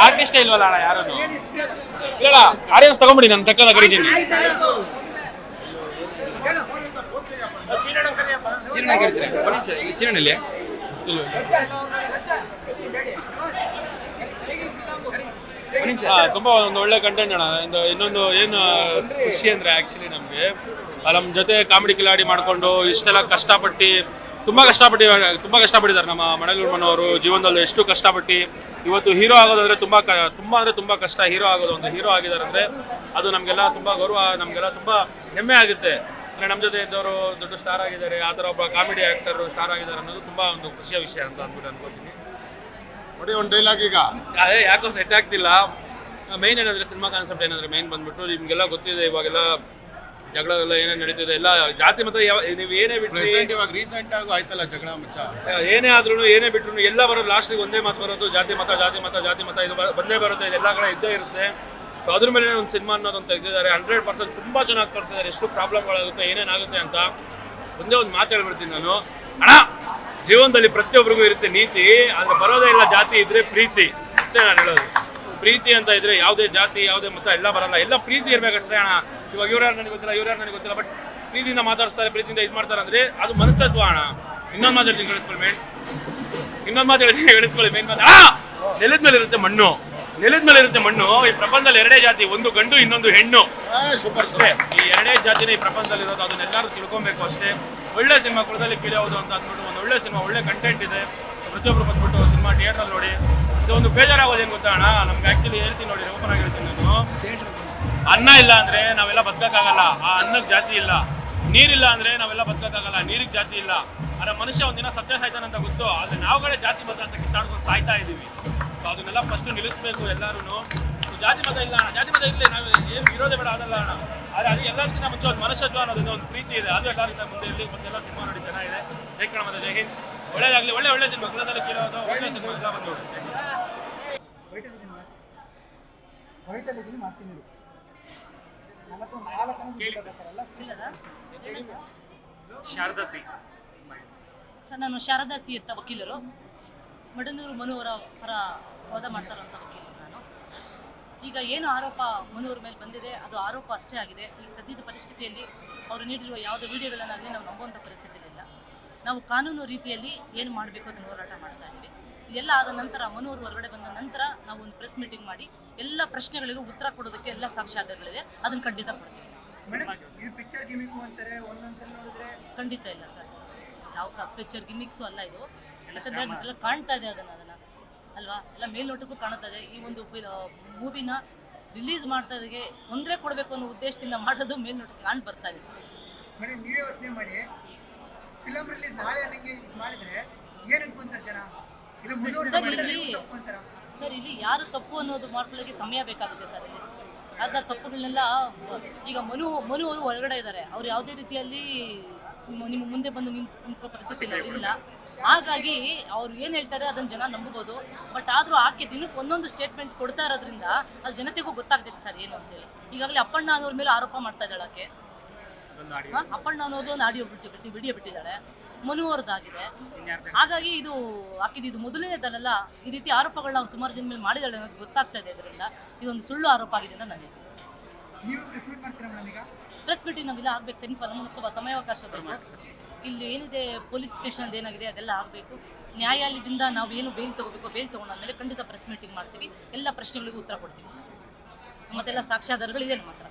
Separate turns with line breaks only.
ಆರ್ಟಿಸ್ಟೇ ಇಲ್ವಲ್ಲ ಅಣ್ಣ ಯಾರು ಇಲ್ಲ ಆಡಿಯನ್ಸ್ ತಗೊಂಬಿಡಿ ನಾನು ತಕ್ಕದ ಕರೀತೀನಿ
ಚೀರಣ ಕರೀತಾರೆ ಇಲ್ಲಿ ಚೀರಣಲ್ಲಿ
ತುಂಬಾ ಒಂದು ಒಳ್ಳೆ ಕಂಟೆಂಟ್ ಅಣ್ಣ. ಇನ್ನೊಂದು ಏನು ಖುಷಿ ಅಂದ್ರೆ ಆಕ್ಚುಲಿ ನಮ್ಗೆ. ಆ, ನಮ್ ಜೊತೆ ಕಾಮಿಡಿ ಕಿಲಾಡಿ ಮಾಡಿಕೊಂಡು ಇಷ್ಟೆಲ್ಲ ಕಷ್ಟಪಟ್ಟು ತುಂಬ ಕಷ್ಟಪಟ್ಟು ತುಂಬ ಕಷ್ಟಪಟ್ಟಿದ್ದಾರೆ ನಮ್ಮ ಮಣಗೂರು ಮನೋರು ಜೀವನದಲ್ಲಿ ಎಷ್ಟು ಕಷ್ಟಪಟ್ಟು ಇವತ್ತು ಹೀರೋ ಆಗೋದಂದ್ರೆ ತುಂಬ ಕ ತುಂಬ ಅಂದರೆ ತುಂಬ ಕಷ್ಟ. ಹೀರೋ ಆಗೋದು ಒಂದು ಹೀರೋ ಆಗಿದ್ದಾರೆ ಅಂದರೆ ಅದು ನಮಗೆಲ್ಲ ತುಂಬ ಗೌರವ ನಮಗೆಲ್ಲ ತುಂಬ ಹೆಮ್ಮೆ ಆಗುತ್ತೆ. ಅಂದರೆ ನಮ್ಮ ಜೊತೆ ಇದ್ದವರು ದೊಡ್ಡ ಸ್ಟಾರ್ ಆಗಿದ್ದಾರೆ ಆ ಥರ ಒಬ್ಬ ಕಾಮಿಡಿ ಆ್ಯಕ್ಟರು ಸ್ಟಾರ್ ಆಗಿದ್ದಾರೆ ಅನ್ನೋದು ತುಂಬ ಒಂದು ಖುಷಿಯ ವಿಷಯ ಅಂತ ಅಂದ್ಬಿಟ್ಟು ಅನ್ಕೋತೀನಿ.
ನೋಡಿ ಒಂದು ಡೈಲಾಗ್ ಈಗ.
ಅದೇ ಯಾಕೋ ಸೆಟ್ ಆಗ್ತಿಲ್ಲ. ಮೈನ್ ಏನಂದರೆ ಸಿನಿಮಾ ಕಾನ್ಸೆಪ್ಟ್ ಏನಂದರೆ ಮೈನ್ ಬಂದ್ಬಿಟ್ಟು ನಿಮಗೆಲ್ಲ ಗೊತ್ತಿದೆ ಇವಾಗೆಲ್ಲ ಜಗಳ ಎಲ್ಲ ಏನೇನು ನಡೀತಿದೆ ಎಲ್ಲ ಜಾತಿ ಮತ ಯಾವ ನೀವು ಏನೇ ಬಿಟ್ಟು
ಪ್ರೆಸೆಂಟ್ ಇವಾಗ ರೀಸೆಂಟ್ ಆಗು ಆಯ್ತಲ್ಲ ಜಗಳ ಮಚ್ಚ.
ಏನೇ ಆದ್ರೂ ಏನೇ ಬಿಟ್ರು ಎಲ್ಲ ಬರೋದು ಲಾಸ್ಟಿಗೆ ಒಂದೇ ಮಾತು ಬರೋದು ಜಾತಿ ಮತ ಜಾತಿ ಮತ ಜಾತಿ ಮತ ಇದು ಬ- ಬಂದೇ ಬರುತ್ತೆ ಇದು ಎಲ್ಲ ಕಡೆ ಇದ್ದೇ ಇರುತ್ತೆ. ಸೊ ಅದ್ರ ಮೇಲೆ ಒಂದು ಸಿನಿಮಾ ಅಂತ ಇದ್ದಿದ್ದಾರೆ ಹಂಡ್ರೆಡ್ ಪರ್ಸೆಂಟ್ ತುಂಬಾ ಚೆನ್ನಾಗಿ ಕೊಡ್ತಿದ್ದಾರೆ ಎಷ್ಟು ಪ್ರಾಬ್ಲಮ್ಗಳಾಗುತ್ತೆ ಏನೇನಾಗುತ್ತೆ ಅಂತ ಒಂದೇ ಒಂದು ಮಾತು ಹೇಳ್ಬಿಡ್ತೀನಿ ನಾನು. ಅಣ್ಣ ಜೀವನದಲ್ಲಿ ಪ್ರತಿಯೊಬ್ಬರಿಗೂ ಇರುತ್ತೆ ನೀತಿ ಆದ್ರೆ ಬರೋದೇ ಇಲ್ಲ ಜಾತಿ ಇದ್ರೆ ಪ್ರೀತಿ. ಅಷ್ಟೇ ನಾನು ಹೇಳೋದು. ಪ್ರೀತಿ ಅಂತ ಇದ್ರೆ ಯಾವುದೇ ಜಾತಿ ಯಾವುದೇ ಮತ ಎಲ್ಲ ಬರಲ್ಲ. ಎಲ್ಲ ಪ್ರೀತಿ ಇರ್ಬೇಕಷ್ಟೇ ಅಣ್ಣ. ಇವಾಗ ಇವ್ರು ಯಾರು ನನಗೆ ಗೊತ್ತಿಲ್ಲ ಇವ್ರು ಯಾರು ನನಗೆ ಗೊತ್ತಿಲ್ಲ ಬಟ್ ಪ್ರೀತಿಯಿಂದ ಮಾತಾಡ್ತಾರೆ ಪ್ರೀತಿಯಿಂದ ಇದು ಮಾಡ್ತಾರೆ ಅಂದ್ರೆ ಅದು ಮನಸ್ತತ್ವ ಅಣ್ಣ. ಇನ್ನೊಂದು ಮಾತು ಹೇಳ್ತೀನಿ ಕೇಳಿಸ್ಕೊಳ್ಳಿ ಮೇನ್ ಇನ್ನೊಂದು ಮಾತು ಹೇಳ್ತೀನಿ ಕೇಳಿಸ್ಕೊಳ್ಳಿ ಮೇನ್ ಮಾತು! ನೆಲದ ಮೇಲೆ ಇರುತ್ತೆ ಮಣ್ಣು. ನೆಲದ ಮೇಲೆ ಇರುತ್ತೆ ಮಣ್ಣು. ಈ ಪ್ರಪಂಚದಲ್ಲಿ ಎರಡೇ ಜಾತಿ ಒಂದು ಗಂಡು ಇನ್ನೊಂದು ಹೆಣ್ಣು.
ಸೂಪರ್
ಅಷ್ಟೇ. ಈ ಎರಡೇ ಜಾತಿನ ಈ ಪ್ರಪಂಚದಲ್ಲಿ ಇರೋದು ಅದನ್ನೆಲ್ಲರೂ ತಿಳ್ಕೊಬೇಕು ಅಷ್ಟೇ. ಒಳ್ಳೆ ಸಿನಿಮಾ ಕುಳದಲ್ಲಿ ಯಾವುದು ಅಂತ ಅಂದ್ಬಿಟ್ಟು ಒಂದು ಒಳ್ಳೆ ಸಿನಿಮಾ ಒಳ್ಳೆ ಕಂಟೆಂಟ್ ಇದೆ. ಪ್ರತಿಯೊಬ್ಬರು ಬಂದ್ಬಿಟ್ಟು ಸಿನಿಮಾ ಥಿಯೇಟ್ರಲ್ಲಿ ನೋಡಿ. ಇದು ಒಂದು ಬೇಜಾರಾಗೋದು ಏನು ಗೊತ್ತಾ ಅಣ್ಣ? ನಮ್ಗೆ ಆ್ಯಕ್ಚುಲಿ ಹೇಳ್ತೀನಿ ನೋಡಿ ಓಪನ್ ಆಗಿರ್ತೀನಿ ಅನ್ನ ಇಲ್ಲ ಅಂದ್ರೆ ನಾವೆಲ್ಲ ಬದುಕಕ್ಕಾಗಲ್ಲ ಆ ಅನ್ನಕ್ಕೆ ಜಾತಿ ಇಲ್ಲ ನೀರಿಲ್ಲ ಅಂದ್ರೆ ನಾವೆಲ್ಲ ಬದುಕಕ್ಕಾಗಲ್ಲ ನೀರಿಗೆ ಜಾತಿ ಇಲ್ಲ ಆದರೆ ಮನುಷ್ಯ ಒಂದಿನ ಸತ್ಯ ಸಾಯ್ತಾನಂತ ಅಂತ ಗೊತ್ತು ಆದ್ರೆ ನಾವುಗಳೇ ಜಾತಿ ಮತ ಅಂತ ಕಿತ್ತಾಡ್ಕೊಂಡು ಸಾಯ್ತಾ ಇದೀವಿ ಸೊ ಅದನ್ನೆಲ್ಲ ಫಸ್ಟ್ ನಿಲ್ಲಿಸ್ಬೇಕು ಎಲ್ಲರೂ ಜಾತಿ ಮತ ಇಲ್ಲ ಅಣ್ಣ ಜಾತಿ ಮತ ಇರಲಿ ನಾವು ಏನು ವಿರೋಧ ಬೇಡ ಅದಲ್ಲ ಅಣ್ಣ ಆದ್ರೆ ಅದು ಎಲ್ಲರಿಗಿಂತ ಮುಂಚೆ ಒಂದು ಮನುಷ್ಯತ್ವ ಅನ್ನೋದೊಂದು ಒಂದು ಪ್ರೀತಿ ಇದೆ ಅದು ಎಲ್ಲರಿಗಿಂತ ಮುಂದೆ ಇರಲಿ ಮತ್ತೆಲ್ಲ ಸಿನಿಮಾ ನೋಡಿ ಚೆನ್ನಾಗಿದೆ ಜೈ ಕಣ ಮತ್ತೆ ಜೈ ಹಿಂದ್ ಒಳ್ಳೇದಾಗಲಿ ಒಳ್ಳೆ ಒಳ್ಳೆ ಸಿನಿಮಾ ಕೇಳೋದು ಒಳ್ಳೆ ಸಿನಿಮಾ ಎಲ್ಲ ಬಂದು ಶಾರದಾ ಸಿ.
ಸರ್, ನಾನು ಶಾರದಾ ಸಿ ಅಂತ ವಕೀಲರು. ಮಡನೂರು ಮನು ಅವರ ಪರ ವಾದ ಮಾಡ್ತಾರಂತ ವಕೀಲರು ನಾನು. ಈಗ ಏನು ಆರೋಪ ಮನು ಅವ್ರ ಮೇಲೆ ಬಂದಿದೆ, ಅದು ಆರೋಪ ಅಷ್ಟೇ ಆಗಿದೆ. ಈ ಸದ್ಯದ ಪರಿಸ್ಥಿತಿಯಲ್ಲಿ ಅವರು ನೀಡಿರುವ ಯಾವುದೇ ವಿಡಿಯೋಗಳನ್ನಾಗಲಿ ನಾವು ನಂಬುವಂಥ ಪರಿಸ್ಥಿತಿಯಲ್ಲಿಲ್ಲ ನಾವು ಕಾನೂನು ರೀತಿಯಲ್ಲಿ ಏನು ಮಾಡಬೇಕು ಅದನ್ನು ಹೋರಾಟ ಮಾಡ್ತಾ ಇದ್ದೀವಿ. ಇದೆಲ್ಲ ಆದ ನಂತರ ಮನೋರು ಹೊರಗಡೆ ಬಂದ ನಂತರ ನಾವು ಒಂದು ಪ್ರೆಸ್ ಮೀಟಿಂಗ್ ಮಾಡಿ ಎಲ್ಲ ಪ್ರಶ್ನೆಗಳಿಗೂ ಉತ್ತರ ಕೊಡೋದಕ್ಕೆ ಎಲ್ಲ ಸಾಕ್ಷ್ಯಾಧಾರಗಳಿದೆ ಅದನ್ನು ಖಂಡಿತ ಕೊಡ್ತೀವಿ. ಖಂಡಿತ ಇಲ್ಲ ಸರ್ ಯಾವ ಪಿಕ್ಚರ್ ಗಿಮಿಕ್ಸು ಅಲ್ಲ ಇದು. ಯಾಕಂದ್ರೆ ಎಲ್ಲ ಕಾಣ್ತಾ ಇದೆ ಅದನ್ನ ಅದನ್ನ. ಅಲ್ವಾ? ಎಲ್ಲ ಮೇಲ್ನೋಟಕ್ಕೂ ಕಾಣ್ತಾ ಇದೆ. ಈ ಒಂದು ಮೂವಿನ ರಿಲೀಸ್ ಮಾಡ್ತಾ ಇದಕ್ಕೆ ತೊಂದರೆ ಕೊಡಬೇಕು ಅನ್ನೋ ಉದ್ದೇಶದಿಂದ ಮಾಡೋದು ಮೇಲ್ನೋಟಕ್ಕೆ ಕಾಣ್ ಬರ್ತಾ ಇದೆ ಸರ್
ಮೇಡಮ್ ನೀವೇ ಯೋಚನೆ ಮಾಡಿ. ಫಿಲಮ್ ರಿಲೀಸ್ ನಾಳೆ ನನಗೆ ಮಾಡಿದ್ರೆ ಏನ್ ಅನ್ಕೊಂತಾರೆ ಜನ ಇಲ್ಲ ಮುಂದೂಡಿ
ಸರ್, ಇಲ್ಲಿ-
ತಪ್ಪು ಅಂತಾರ.
ಸರ್ ಇಲ್ಲಿ ಯಾರು ತಪ್ಪು ಅನ್ನೋದು ಮಾಡ್ಕೊಳ್ಳೋಕೆ ಸಮಯ ಬೇಕಾಗುತ್ತೆ ಸರ್ ಇಲ್ಲಿ. ಆದ ತಪ್ಪುಗಳನ್ನೆಲ್ಲ ಈಗ ಮನು ಮನು ಅವರು ಹೊರಗಡೆ ಇದ್ದಾರೆ. ಅವ್ರು ಯಾವುದೇ ರೀತಿಯಲ್ಲಿ ನಿಮ್ಮ ನಿಮ್ಮ ಮುಂದೆ ಬಂದು ನಿಂತ್ ಪರಿಸ್ಥಿತಿ ಇಲ್ಲ. ಇಲ್ಲ. ಹಾಗಾಗಿ ಅವ್ರು ಏನು ಹೇಳ್ತಾರೆ ಅದನ್ನು ಜನ ನಂಬಬಹುದು. ಬಟ್ ಆದರೂ ಆಕೆ ದಿನಕ್ಕೆ ಒಂದೊಂದು ಸ್ಟೇಟ್ಮೆಂಟ್ ಕೊಡ್ತಾ ಇರೋದ್ರಿಂದ ಅದು ಜನತೆಗೂ ಗೊತ್ತಾಗ್ತೈತೆ ಸರ್ ಏನು ಅಂತೇಳಿ ಈಗಾಗಲೇ ಅಪ್ಪಣ್ಣ ಅನ್ನೋರ ಮೇಲೆ ಆರೋಪ ಮಾಡ್ತಾ ಇದ್ದಾಳೆ ಆಕೆ? ಅಪ್ಪಣ್ಣ ಅನ್ನೋದು ಒಂದು ಆಡಿಯೋ ಬಿಟ್ಟು ಬಿಟ್ಟು ವಿಡಿಯೋ ಬಿಟ್ಟಿದ್ದಾಳೆ. ಮನು ಹಾಗಾಗಿ ಇದು ಹಾಕಿದ್ದು ಮೊದಲನೇದಲ್ಲ ಈ ರೀತಿ ಆರೋಪಗಳನ್ನ ಅವ್ರು ಸುಮಾರು ಜನ ಮೇಲೆ ಮಾಡಿದಾಳೆ ಅನ್ನೋದು ಗೊತ್ತಾಗ್ತಾ ಇದೆ ಇದರಿಂದ. ಇದೊಂದು ಸುಳ್ಳು ಆರೋಪ ಆಗಿದೆ ಅಂತ ನಾನು ಹೇಳ್ತೀನಿ. ಪ್ರೆಸ್ ಮೀಟಿಂಗ್ ನಾವೆಲ್ಲ ಆಗ್ಬೇಕು. ಸೆನ್ಸ್ ನಮಗೆ ಸ್ವಲ್ಪ ಸಮಯಾವಕಾಶ ಬೇಕು. ಇಲ್ಲಿ ಏನಿದೆ ಪೊಲೀಸ್ ಸ್ಟೇಷನ್ ಏನಾಗಿದೆ ಅದೆಲ್ಲ ಆಗಬೇಕು. ನ್ಯಾಯಾಲಯದಿಂದ ನಾವು ಏನು ಬೇಲ್ ತಗೋಬೇಕು ಬೇಲ್ ತಗೊಂಡಾದ್ಮೇಲೆ ಖಂಡಿತ ಪ್ರೆಸ್ ಮೀಟಿಂಗ್ ಮಾಡ್ತೀವಿ. ಎಲ್ಲ ಪ್ರಶ್ನೆಗಳಿಗೂ ಉತ್ತರ ಕೊಡ್ತೀವಿ. ಸರ್ ಮತ್ತೆಲ್ಲ ಸಾಕ್ಷ್ಯಾಧಾರಗಳಿದೆ ನಮ್ಮ ಹತ್ರ.